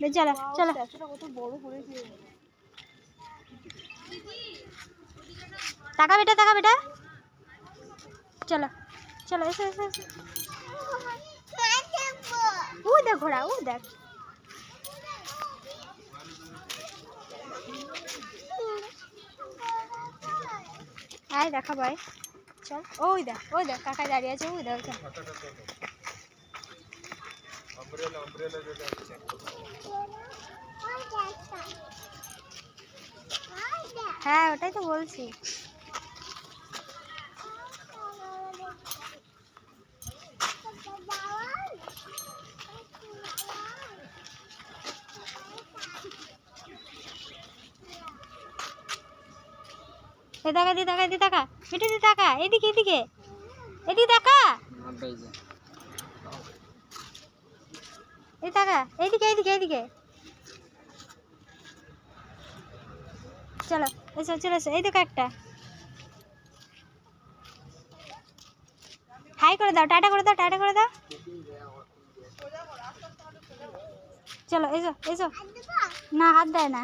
চলো চলো। টাকা বেটা টাকা বেটা। চলো চলো এসো এসো এসো। ও দেখ ঘোড়া ও দেখ। আয় দেখা ভাই চল। ওই দেখ ওই দেখ কাকা দাঁড়িয়ে আছে ওই দেখ। হ্যাঁ ওটাই তো বলছি। এ টাকা দি টাকা দি টাকা এটা দি টাকা এদিকে এদিকে। এদিকে টাকা এই টাকা এইদিকে এইদিকে এইদিকে। চলো এসো চলে এসো, এই দেখো একটা। হাই করে দাও, টাটা করে দাও, টাটা করে দাও। চলো, এসো এসো। না, হাত দেয় না।